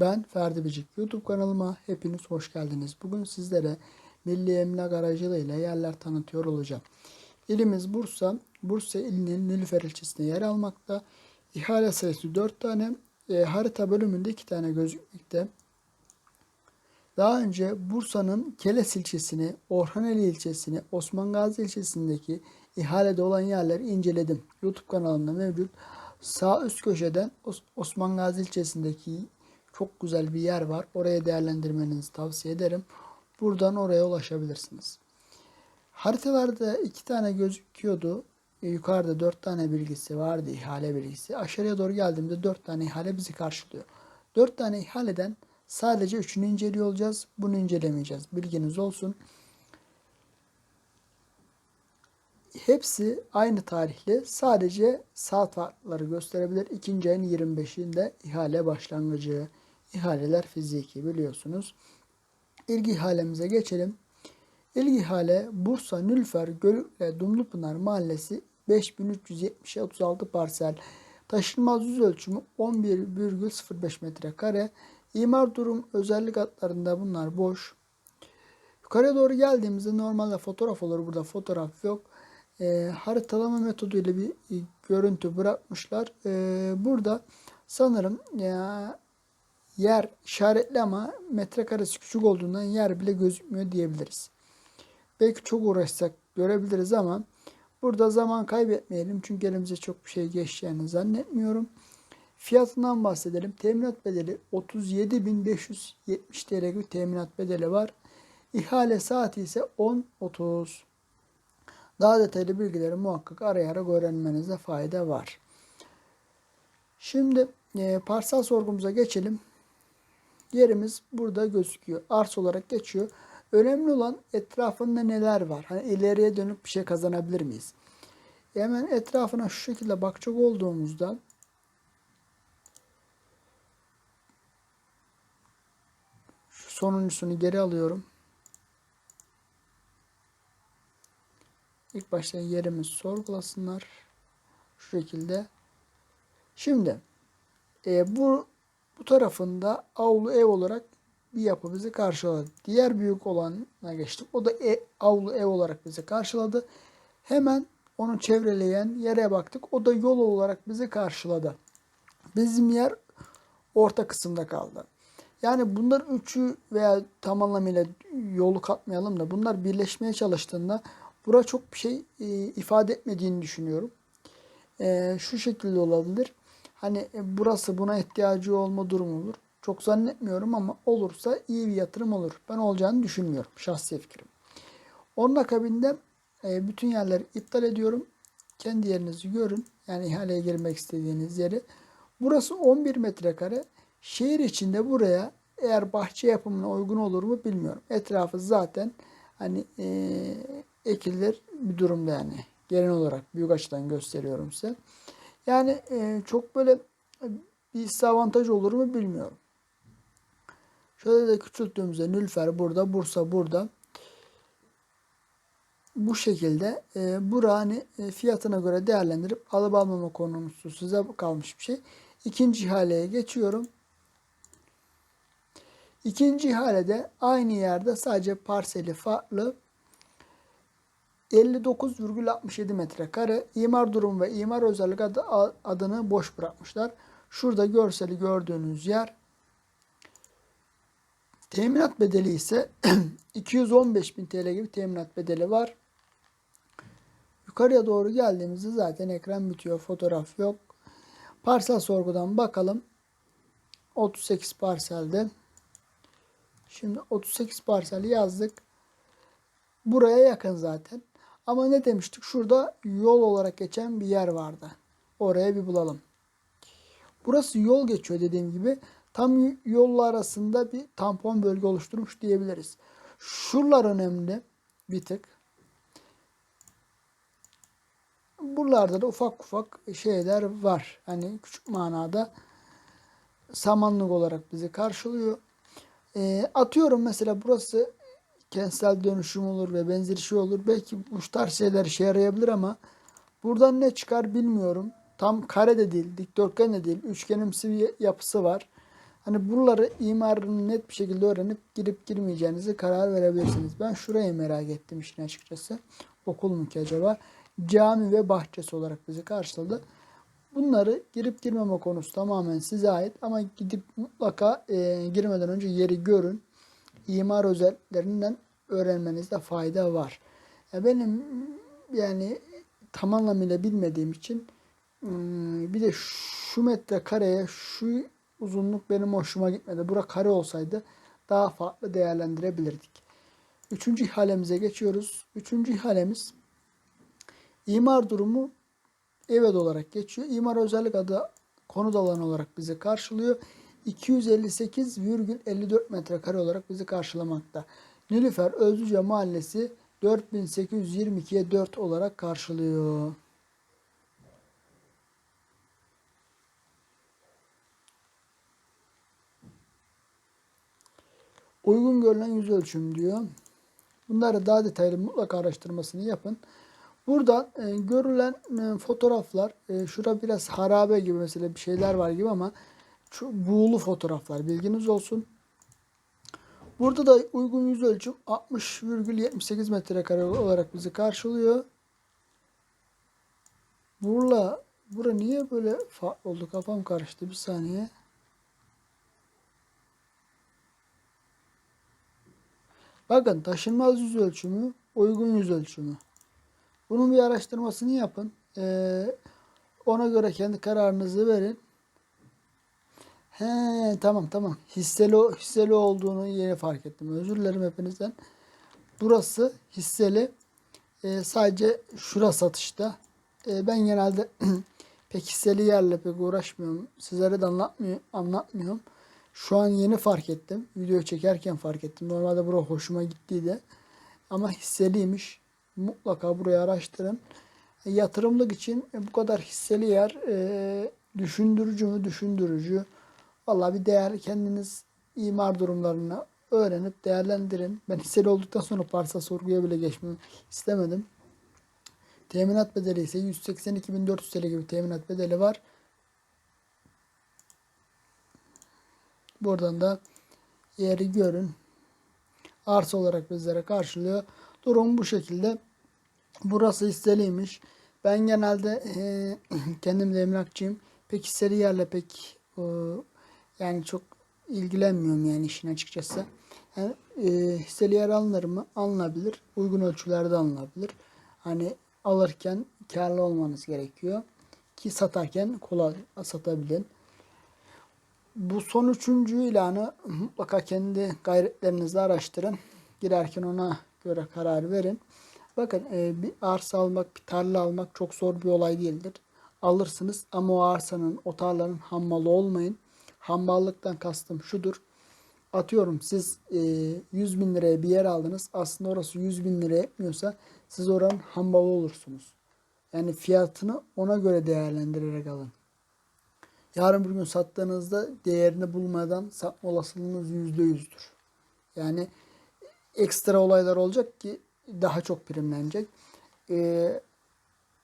Ben Ferdi Bicik. YouTube kanalıma hepiniz hoş geldiniz. Bugün sizlere Milli Emlak aracılığıyla yerler tanıtıyor olacağım. İlimiz Bursa. Bursa ilinin Nilüfer ilçesinde yer almakta. İhale sayısı 4 tane. E, harita bölümünde 2 tane gözükmekte. Daha önce Bursa'nın Keles ilçesini, Orhaneli ilçesini, Osman Gazi ilçesindeki ihalede olan yerleri inceledim. YouTube kanalımda mevcut. Sağ üst köşeden Os- Osman Gazi ilçesindeki çok güzel bir yer var. Oraya değerlendirmenizi tavsiye ederim. Buradan oraya ulaşabilirsiniz. Haritalarda iki tane gözüküyordu. E, Yukarıda dört tane bilgisi vardı, ihale bilgisi. Aşağıya doğru geldiğimde dört tane ihale bizi karşılıyor. Dört tane ihaleden sadece üçünü inceliyor olacağız. Bunu incelemeyeceğiz. Bilginiz olsun. Hepsi aynı tarihli. Sadece saat farkları gösterebilir. İkinci ayın 25'inde ihale başlangıcı. İhaleler fiziki biliyorsunuz. İlgi ihalemize geçelim. İlgi ihale Bursa Nülfer Gölükle Dumlupınar Mahallesi 5370 36 parsel. Taşınmaz yüz ölçümü 11,05 metrekare. İmar durum özellik adlarında bunlar boş. Yukarıya doğru geldiğimizde normalde fotoğraf olur. Burada fotoğraf yok. E, haritalama metoduyla bir görüntü bırakmışlar. E, burada sanırım ya, yer işaretli ama metrekaresi küçük olduğundan yer bile gözükmüyor diyebiliriz. Belki çok uğraşsak görebiliriz ama burada zaman kaybetmeyelim. Çünkü elimize çok bir şey geçeceğini zannetmiyorum. Fiyatından bahsedelim. Teminat bedeli 37.570 TL gibi teminat bedeli var. İhale saati ise 10.30. Daha detaylı bilgileri muhakkak arayarak öğrenmenize fayda var. Şimdi e, parsel sorgumuza geçelim. Yerimiz burada gözüküyor. Ars olarak geçiyor. Önemli olan etrafında neler var? Hani ileriye dönüp bir şey kazanabilir miyiz? Hemen etrafına şu şekilde bakacak olduğumuzda şu sonuncusunu geri alıyorum. İlk başta yerimizi sorgulasınlar. Şu şekilde. Şimdi e, bu bu tarafında avlu ev olarak bir yapı bizi karşıladı. Diğer büyük olana geçtik. O da e, avlu ev olarak bizi karşıladı. Hemen onu çevreleyen yere baktık. O da yol olarak bizi karşıladı. Bizim yer orta kısımda kaldı. Yani bunlar üçü veya tam anlamıyla yolu katmayalım da bunlar birleşmeye çalıştığında bura çok bir şey e, ifade etmediğini düşünüyorum. E, şu şekilde olabilir. Hani e, burası buna ihtiyacı olma durumu olur. Çok zannetmiyorum ama olursa iyi bir yatırım olur. Ben olacağını düşünmüyorum. Şahsi fikrim. Onun akabinde e, bütün yerleri iptal ediyorum. Kendi yerinizi görün. Yani ihaleye girmek istediğiniz yeri. Burası 11 metrekare. Şehir içinde buraya eğer bahçe yapımına uygun olur mu bilmiyorum. Etrafı zaten hani e, ekilir bir durumda yani. Genel olarak büyük açıdan gösteriyorum size. Yani e, çok böyle bir dezavantaj olur mu bilmiyorum. Şöyle de küçülttüğümüzde Nülfer burada, Bursa burada. Bu şekilde e, bura hani e, fiyatına göre değerlendirip alıp almama konusu size kalmış bir şey. İkinci ihaleye geçiyorum. İkinci ihalede aynı yerde sadece parseli farklı 59,67 metrekare imar durum ve imar özellik adı, adını boş bırakmışlar. Şurada görseli gördüğünüz yer. Teminat bedeli ise 215 bin TL gibi teminat bedeli var. Yukarıya doğru geldiğimizde zaten ekran bitiyor. Fotoğraf yok. Parsel sorgudan bakalım. 38 parselde. Şimdi 38 parsel yazdık. Buraya yakın zaten. Ama ne demiştik? Şurada yol olarak geçen bir yer vardı. Oraya bir bulalım. Burası yol geçiyor dediğim gibi. Tam yolla arasında bir tampon bölge oluşturmuş diyebiliriz. Şuralar önemli bir tık. Buralarda da ufak ufak şeyler var. Hani küçük manada samanlık olarak bizi karşılıyor. E, atıyorum mesela burası kentsel dönüşüm olur ve benzeri şey olur. Belki bu tarz şeyler işe yarayabilir ama buradan ne çıkar bilmiyorum. Tam kare de değil, dikdörtgen de değil, üçgenimsi bir yapısı var. Hani buraları imarını net bir şekilde öğrenip girip girmeyeceğinizi karar verebilirsiniz. Ben şurayı merak ettim işin açıkçası. Okul mu ki acaba? Cami ve bahçesi olarak bizi karşıladı. Bunları girip girmeme konusu tamamen size ait ama gidip mutlaka e, girmeden önce yeri görün. İmar özelliklerinden öğrenmenizde fayda var. Ya benim yani tam anlamıyla bilmediğim için ım, bir de şu metrekareye şu uzunluk benim hoşuma gitmedi. Bura kare olsaydı daha farklı değerlendirebilirdik. Üçüncü ihalemize geçiyoruz. Üçüncü ihalemiz imar durumu evet olarak geçiyor. İmar özellik adı konut alanı olarak bizi karşılıyor. 258,54 metrekare olarak bizi karşılamakta. Nilüfer Özlüce Mahallesi 4822'ye 4 olarak karşılıyor. Uygun görülen yüz ölçüm diyor. Bunları daha detaylı mutlaka araştırmasını yapın. Burada e, görülen e, fotoğraflar, e, şura biraz harabe gibi mesela bir şeyler var gibi ama şu buğulu fotoğraflar bilginiz olsun. Burada da uygun yüz ölçüm 60,78 metrekare olarak bizi karşılıyor. Burla, bura niye böyle farklı oldu? Kafam karıştı bir saniye. Bakın taşınmaz yüz ölçümü, uygun yüz ölçümü. Bunun bir araştırmasını yapın. Ee, ona göre kendi kararınızı verin. He tamam tamam. Hisseli hisseli olduğunu yeni fark ettim. Özür dilerim hepinizden. Burası hisseli. Ee, sadece şura satışta. Ee, ben genelde pek hisseli yerle pek uğraşmıyorum. Sizlere de anlatmıyor, anlatmıyorum. Şu an yeni fark ettim. Video çekerken fark ettim. Normalde bura hoşuma gittiydi. Ama hisseliymiş. Mutlaka burayı araştırın. E, yatırımlık için e, bu kadar hisseli yer e, düşündürücü mü? Düşündürücü. Vallahi bir değer kendiniz imar durumlarını öğrenip değerlendirin. Ben hisseli olduktan sonra parsa sorguya bile geçmemi istemedim. Teminat bedeli ise 182.400 TL gibi teminat bedeli var. Buradan da yeri görün. Arsa olarak bizlere karşılıyor. Durum bu şekilde. Burası hisseliymiş. Ben genelde e, kendim de emlakçıyım. Pek hisseli yerle pek e, yani çok ilgilenmiyorum yani işin açıkçası. Yani, e, hisseli yer alınır mı? Alınabilir. Uygun ölçülerde alınabilir. Hani alırken karlı olmanız gerekiyor. Ki satarken kolay satabilin. Bu son üçüncü ilanı mutlaka kendi gayretlerinizle araştırın. Girerken ona göre karar verin. Bakın e, bir arsa almak, bir tarla almak çok zor bir olay değildir. Alırsınız ama o arsanın, o tarlanın hammalı olmayın. Hammallıktan kastım şudur. Atıyorum siz e, 100 bin liraya bir yer aldınız. Aslında orası 100 bin liraya etmiyorsa siz oranın hammalı olursunuz. Yani fiyatını ona göre değerlendirerek alın. Yarın bir gün sattığınızda değerini bulmadan satma olasılığınız %100'dür. Yani ekstra olaylar olacak ki daha çok primlenecek. Ee,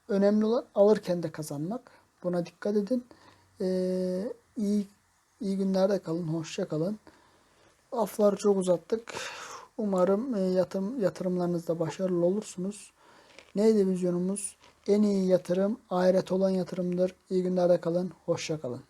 önemli olan alırken de kazanmak. Buna dikkat edin. Ee, iyi, iyi günlerde kalın. Hoşça kalın. Afları çok uzattık. Umarım e, yatırım, yatırımlarınızda başarılı olursunuz. Neydi vizyonumuz? En iyi yatırım ahiret olan yatırımdır. İyi günlerde kalın. Hoşça kalın.